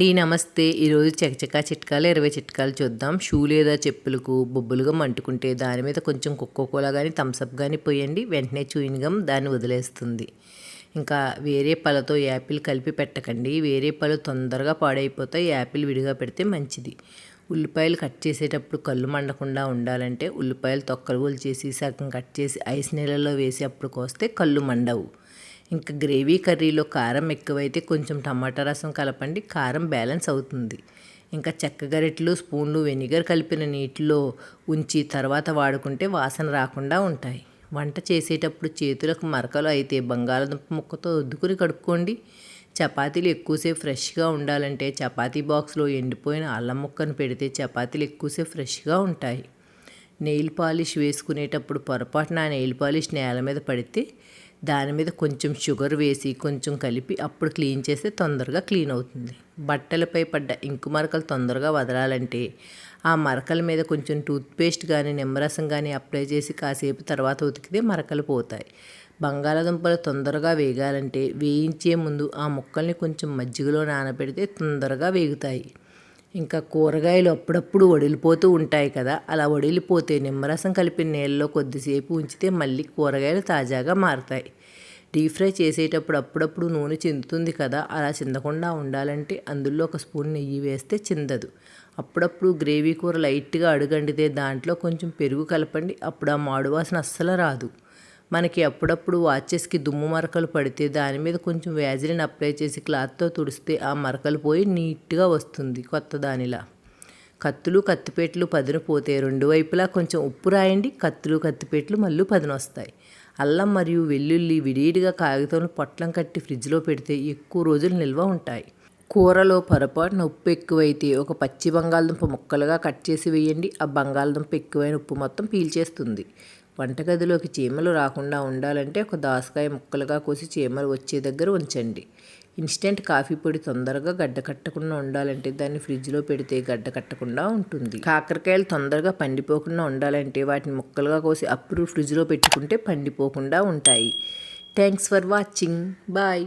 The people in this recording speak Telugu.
అండి నమస్తే. ఈరోజు చకచకా చిట్కాలు ఇరవై చిట్కాలు చూద్దాం. షూ లేదా చెప్పులకు బొబ్బులుగా మంటుకుంటే దాని మీద కొంచెం కోలా కానీ థమ్స్అప్ కానీ పోయండి. వెంటనే చూయిన్ దాన్ని వదిలేస్తుంది. ఇంకా వేరే పళ్ళతో యాపిల్ కలిపి పెట్టకండి. వేరే పళ్ళు తొందరగా పాడైపోతాయి. యాపిల్ విడిగా పెడితే మంచిది. ఉల్లిపాయలు కట్ చేసేటప్పుడు కళ్ళు మండకుండా ఉండాలంటే ఉల్లిపాయలు తొక్కలు చేసి సగం కట్ చేసి ఐస్ నీళ్ళలో వేసి అప్పుడు కోస్తే కళ్ళు మండవు. ఇంకా గ్రేవీ కర్రీలో కారం ఎక్కువైతే కొంచెం టమాటా రసం కలపండి కారం బ్యాలెన్స్ అవుతుంది. ఇంకా చెక్క గరిటెలు స్పూన్లు వెనిగర్ కలిపిన నీటిలో ఉంచి తర్వాత వాడుకుంటే వాసన రాకుండా ఉంటాయి. వంట చేసేటప్పుడు చేతులకు మరకలు అయితే బంగాళదుంప ముక్కతో ఒద్దుకుని కడుక్కోండి. చపాతీలు ఎక్కువసేపు ఫ్రెష్గా ఉండాలంటే చపాతీ బాక్స్లో ఎండిపోయిన అల్లం ముక్కను పెడితే చపాతీలు ఎక్కువసేపు ఫ్రెష్గా ఉంటాయి. నెయిల్ పాలిష్ వేసుకునేటప్పుడు పొరపాటున ఆ నెయిల్ పాలిష్ నేల మీద పడితే దాని మీద కొంచెం షుగర్ వేసి కొంచెం కలిపి అప్పుడు క్లీన్ చేస్తే తొందరగా క్లీన్ అవుతుంది. బట్టలపై పడ్డ ఇంకు మరకలు తొందరగా వదలాలంటే ఆ మరకల మీద కొంచెం టూత్పేస్ట్ కానీ నిమ్మరసం కానీ అప్లై చేసి కాసేపు తర్వాత ఉతికితే మరకలు పోతాయి. బంగాళాదుంపలు తొందరగా వేగాలంటే వేయించే ముందు ఆ ముక్కల్ని కొంచెం మజ్జిగలో నానబెడితే తొందరగా వేగుతాయి. ఇంకా కూరగాయలు అప్పుడప్పుడు వడిలిపోతూ ఉంటాయి కదా అలా వడిలిపోతే నిమ్మరసం కలిపిన నీళ్ళలో కొద్దిసేపు ఉంచితే మళ్ళీ కూరగాయలు తాజాగా మారుతాయి. డీప్ ఫ్రై చేసేటప్పుడు అప్పుడప్పుడు నూనె చిందుతుంది కదా అలా చిందకుండా ఉండాలంటే అందులో ఒక స్పూన్ నెయ్యి వేస్తే చిందదు. అప్పుడప్పుడు గ్రేవీ కూర లైట్గా అడుగండితే దాంట్లో కొంచెం పెరుగు కలపండి అప్పుడు ఆ మాడు వాసన అస్సలు రాదు. మనకి అప్పుడప్పుడు వాచెస్కి దుమ్ము మరకలు పడితే దాని మీద కొంచెం వ్యాజిలిన్ అప్లై చేసి క్లాత్తో తుడిస్తే ఆ మరకలు పోయి నీట్గా వస్తుంది కొత్త దానిలా. కత్తులు కత్తిపేట్లు పదును పోతే రెండు వైపులా కొంచెం ఉప్పు రాయండి కత్తులు కత్తిపేట్లు మళ్ళీ పదును వస్తాయి. అల్లం మరియు వెల్లుల్లి విడివిడిగా కాగితం పొట్లం కట్టి ఫ్రిడ్జ్లో పెడితే ఎక్కువ రోజులు నిల్వ ఉంటాయి. కూరలో పొరపాటున ఉప్పు ఎక్కువైతే ఒక పచ్చి బంగాళదుంప ముక్కలుగా కట్ చేసి వేయండి. ఆ బంగాళదుంప ఎక్కువైన ఉప్పు మొత్తం పీల్చేస్తుంది. వంటగదిలోకి చీమలు రాకుండా ఉండాలంటే ఒక దాసకాయ ముక్కలుగా కోసి చీమలు వచ్చే దగ్గర ఉంచండి. ఇన్స్టెంట్ కాఫీ పొడి తొందరగా గడ్డ కట్టకుండా ఉండాలంటే దాన్ని ఫ్రిడ్జ్లో పెడితే గడ్డ కట్టకుండా ఉంటుంది. కాకరకాయలు తొందరగా పండిపోకుండా ఉండాలంటే వాటిని ముక్కలుగా కోసి అప్పుడు ఫ్రిడ్జ్లో పెట్టుకుంటే పండిపోకుండా ఉంటాయి. Thanks for watching. బాయ్.